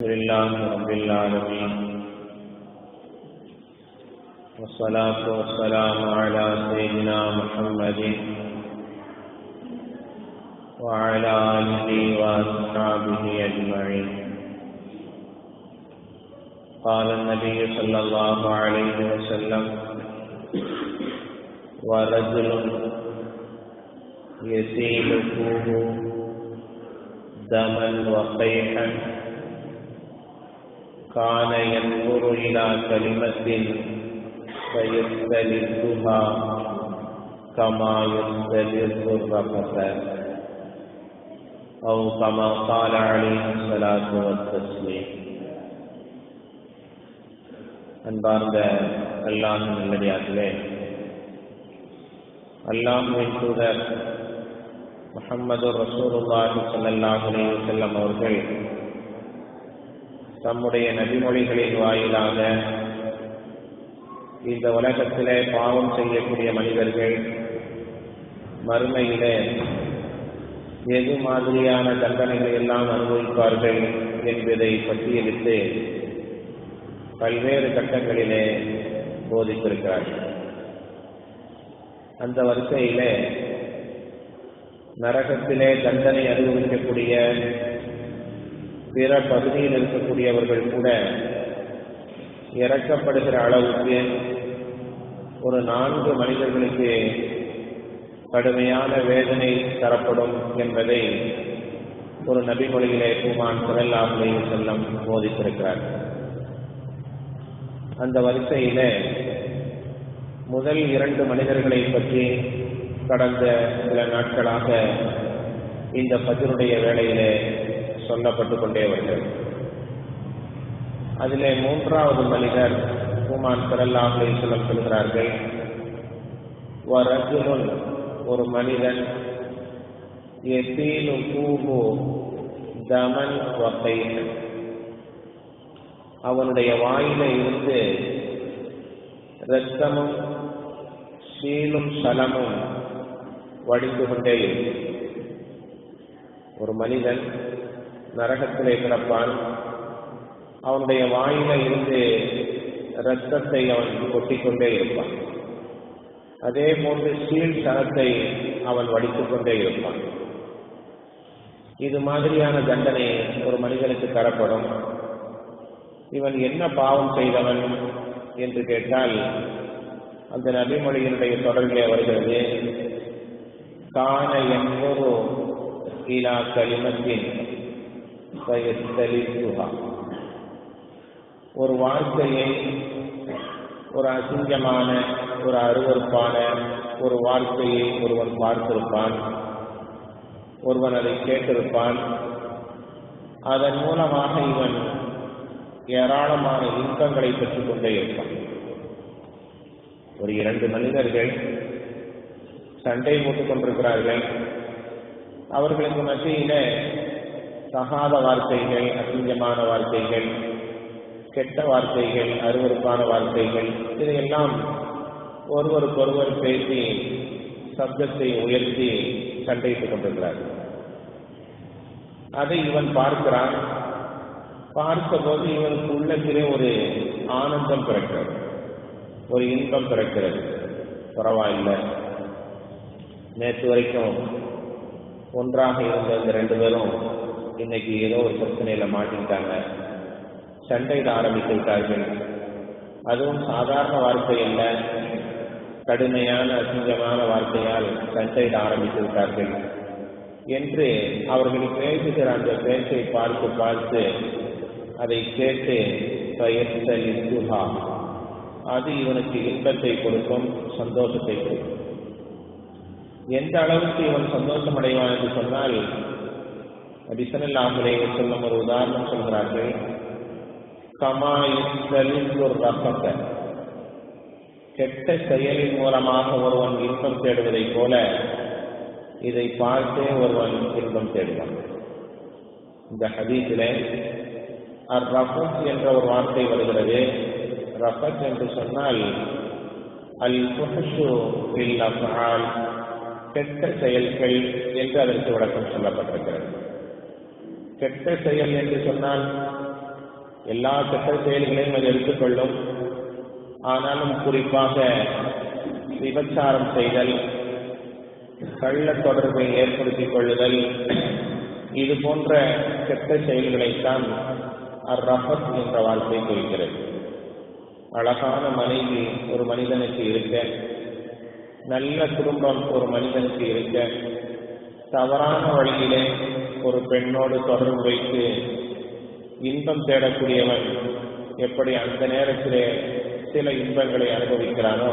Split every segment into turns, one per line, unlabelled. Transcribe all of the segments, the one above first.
الحمد لله رب العالمين. والصلاة والسلام على سيدنا محمد وعلى آله وأصحابه أجمعين. قال النبي صلى الله عليه وسلم ورجل يسيل فوه دما وقيحا كان ينظر إلى كلمة فيستلذها كما يستلذ الرفث أو كما قال عليه الصلاة والتسليم அன்பார்ந்த அல்லாஹின் நல்லடியார்களே அல்லாஹுவின் தூதர் முகமது ரசூலுல்லாஹி ஸல்லல்லாஹு அலைஹி வஸல்லம் அவர்கள் தம்முடைய நபிமொழிகளின் வாயிலாக இந்த உலகத்திலே பாவம் செய்யக்கூடிய மனிதர்கள் மறுமையிலே எது மாதிரியான தண்டனைகளை எல்லாம் அனுபவிப்பார்கள் என்பதை பட்டியலிட்டு பல்வேறு கட்டங்களிலே போதித்திருக்கிறார்கள். அந்த வரிசையிலே நரகத்திலே தண்டனை அனுபவிக்கக்கூடிய பிற பகுதியில் இருக்கக்கூடியவர்கள் கூட இறக்கப்படுகிற அளவுக்கு ஒரு நான்கு மனிதர்களுக்கு கடுமையான வேதனை தரப்படும் என்பதை ஒரு நபிமொழியிலே குமான் சிறல்லாமலே செல்லம் போதித்திருக்கிறார். அந்த வரிசையில முதல் இரண்டு மனிதர்களை பற்றி கடந்த சில நாட்களாக இந்த பதினுடைய வேளையிலே சொல்லப்பட்டு கொண்டே வருகிறது. அதிலே மூன்றாவது மனிதர் பூமான் சிறல்லாமலே சொல்லம் சொல்கிறார்கள் ஒரு மனிதன் எத்தீனு பூபு தமன் வகையில் அவனுடைய வாயில இருந்து இரத்தமும் சீலும் சலமும் வடிந்து கொண்டே ஒரு மனிதன் நரகத்திலே கிடப்பான். அவனுடைய வாயில இருந்து ரத்தத்தை அவன் கொட்டிக்கொண்டே இருப்பான். அதே போன்று சீழ் தரத்தை அவன் வடித்துக் கொண்டே இருப்பான். இது மாதிரியான தண்டனை ஒரு மனிதனுக்கு தரப்படும். இவன் என்ன பாவம் செய்தவன் என்று கேட்டால் அந்த நபிமொழியினுடைய தொடர்பிலே வருகிறது. காண என்பொரு ஈலா களிமத்தின் ஒரு வார்த்தையை ஒரு அசிங்கமான ஒரு அருவறுப்பான ஒரு வார்த்தையை ஒருவன் பார்த்திருப்பான். ஒருவன் அதை கேட்டிருப்பான். அதன் மூலமாக இவன் ஏராளமான இன்பங்களை பெற்றுக் கொண்டே இருப்பான். ஒரு இரண்டு மனிதர்கள் சண்டை போட்டுக் கொண்டிருக்கிறார்கள். அவர்களுக்கு மத்தியில தகாத வார்த்தைகள் அசிங்கமான வார்த்தைகள் கெட்ட வார்த்தைகள் அருவறுப்பான வார்த்தைகள் இதையெல்லாம் ஒருவருக்கொருவர் பேசி சப்தத்தை உயர்த்தி சண்டையிட்டுக் கொண்டிருக்கிறார்கள் அதை இவன் பார்க்கிறான். பார்த்தபோது இவனுக்கு உள்ளத்திலே ஒரு ஆனந்தம் பிறக்கிறது. ஒரு இன்பம் பிறக்கிறது. பரவாயில்லை. நேற்று வரைக்கும் ஒன்றாக இருந்த இந்த ரெண்டு பேரும் இன்னைக்கு ஏதோ ஒரு பிரச்சனையில மாட்டிட்டாங்க சண்டையிட ஆரம்பித்து விட்டார்கள் அதுவும் சாதாரண வார்த்தை அல்ல. கடுமையான அசிங்கமான வார்த்தையால் சண்டையிட ஆரம்பித்து விட்டார்கள் என்று அவர்கள் பேசுகிற அந்த பேச்சை பார்த்து பார்த்து அதை கேட்டு பயத்தலிந்துகா அது இவனுக்கு இன்பத்தை கொடுக்கும் சந்தோஷத்தை கொடுக்கும். எந்த அளவுக்கு இவன் சந்தோஷம் அடைவான் என்று சொன்னால் அடிசனல்லாமலே சொல்லும் ஒரு உதாரணம் சொல்கிறார்கள். கமாயுத்தலின் ஒரு ரசத்தை கெட்ட செயலின் மூலமாக ஒருவன் இன்பம் தேடுவதைப் போல இதை பார்த்தே ஒருவன் இன்பம் தேடுவான். இந்த ஹதீஸிலே அர் ரஃபத் என்ற ஒரு வார்த்தை வருகிறது. ரஃபத் என்று சொன்னால் அல் புஹஷு இல் அஃபால் கெட்ட செயல்கள் என்று அதற்கு விளக்கம் சொல்லப்பட்டிருக்கிறது. கெட்ட செயல் என்று சொன்னால் எல்லா கெட்ட செயல்களையும் அது எடுத்துக்கொள்ளும். ஆனாலும் குறிப்பாக விபச்சாரம் செய்தல் கள்ள தொடர்பை ஏற்படுத்திக் கொள்ளுதல் இது போன்ற கெட்ட செயல்களைத்தான் அர் என்ற வார்த்தை குறிக்கிறது. அழகான மனைவி ஒரு மனிதனுக்கு இருக்க நல்ல குடும்பம் ஒரு மனிதனுக்கு இருக்க தவறான வழியிலே ஒரு பெண்ணோடு தொடர்பு வைத்து இன்பம் தேடக்கூடியவன் எப்படி அந்த நேரத்திலே சில இன்பங்களை அனுபவிக்கிறானோ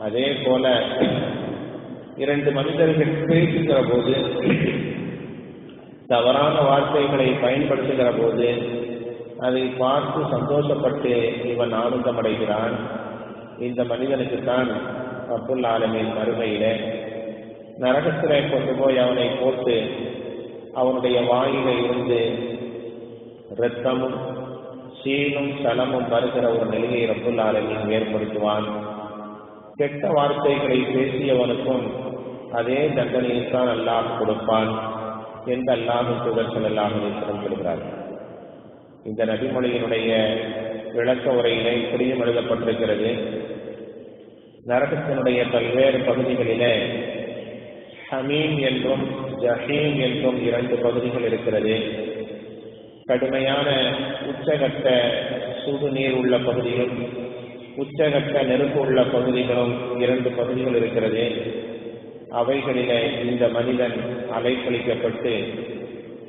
அதே போல இரண்டு மனிதர்கள் பேசுகிற போது தவறான வார்த்தைகளை பயன்படுத்துகிற போது அதை பார்த்து சந்தோஷப்பட்டு இவன் ஆனந்தமடைகிறான். இந்த மனிதனுக்கு தான் அப்துல் ஆலமின் மறுமையில நரகத்திலே கொண்டு போய் அவனை போட்டு அவனுடைய வாயில இருந்து இரத்தமும் சீனும் சலமும் வருகிற ஒரு நிலையை ரப்புல் ஆலமின் ஏற்படுத்துவான். கெட்ட வார்த்தைகளை பேசியவனுக்கும் அதே தண்டனையைத்தான் அல்லாஹ் கொடுப்பான் என்று அல்லாஹும் தூதர் செல்லாஹ் சொல்கிறார் இந்த நபிமொழியினுடைய விளக்க உரையிலே இப்படியும் எழுதப்பட்டிருக்கிறது. நரகத்தினுடைய பல்வேறு பகுதிகளிலே ஹமீம் என்றும் ஜஹீம் என்றும் இரண்டு பகுதிகள் இருக்கிறது. கடுமையான உச்சகட்ட சுடுநீர் உள்ள பகுதியும் உச்சகட்ட நெருப்பு உள்ள பகுதிகளும் இரண்டு பகுதிகள் இருக்கிறது. அவைகளிலே இந்த மனிதன் அலைக்கழிக்கப்பட்டு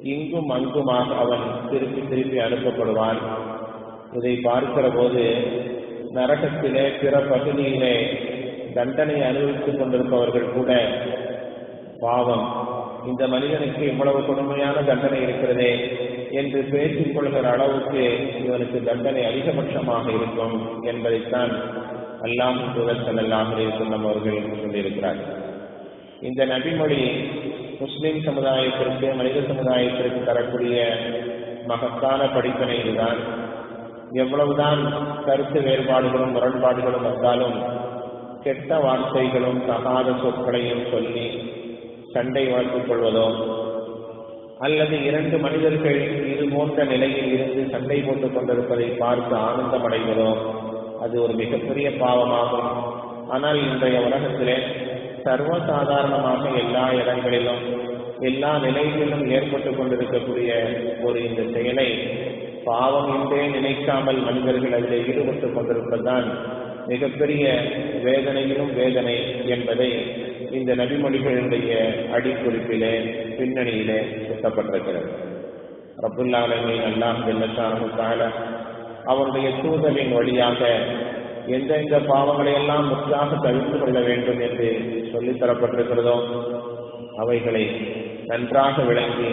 இங்கும் அங்குமாக அவன் திருப்பி திருப்பி அனுப்பப்படுவான். இதை பார்க்கிற போது நரகத்திலே பிற பகுதியிலே தண்டனை அனுபவித்துக் கொண்டிருப்பவர்கள் கூட பாவம். இந்த மனிதனுக்கு இவ்வளவு கொடுமையான தண்டனை இருக்கிறதே என்று பேசிக் கொள்கிற அளவுக்கு இவனுக்கு தண்டனை அதிகபட்சமாக இருக்கும் என்பதைத்தான் அல்லாம் தூதர் செல்லாம் சொன்னம் அவர்கள் சொல்லியிருக்கிறார். இந்த நபிமொழி முஸ்லிம் சமுதாயத்திற்கு மனித சமுதாயத்திற்கு தரக்கூடிய மகத்தான படிப்பனை இதுதான். எவ்வளவுதான் கருத்து வேறுபாடுகளும் முரண்பாடுகளும் வந்தாலும் கெட்ட வார்த்தைகளும் தகாத சொற்களையும் சொல்லி சண்டை வளர்த்துக் கொள்வதோ அல்லது இரண்டு மனிதர்கள் இது போன்ற நிலையில் இருந்து சண்டை போட்டுக் கொண்டிருப்பதை பார்த்து ஆனந்தம் அடைவதோ அது ஒரு மிகப்பெரிய பாவமாகும். ஆனால் இன்றைய உலகத்திலே சர்வசாதாரணமாக எல்லா இடங்களிலும் எல்லா நிலைகளிலும் ஏற்பட்டு கொண்டிருக்கக்கூடிய ஒரு இந்த செயலை பாவம் என்றே நினைக்காமல் மனிதர்கள் அதில் ஈடுபட்டுக் கொண்டிருப்பதுதான் மிகப்பெரிய வேதனையிலும் வேதனை என்பதை இந்த நபிமொழிகளுடைய அடிக்குறிப்பிலே பின்னணியிலே சுட்டப்பட்டிருக்கிறது. ரபுல்லாலமி அல்லாஹ் வெள்ளத்தான அவருடைய தூதலின் வழியாக எந்தெந்த பாவங்களை எல்லாம் முற்றாக தவிர்த்து கொள்ள வேண்டும் என்று சொல்லித் தரப்பட்டிருக்கிறதோ அவைகளை நன்றாக விளங்கி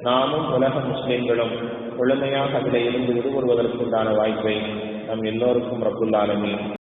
நாமும் உலக முஸ்லிம்களும் முழுமையாக அதில் இருந்து விடுபடுவதற்குண்டான வாய்ப்பை நம் எல்லோருக்கும் ரபுல்லாலமி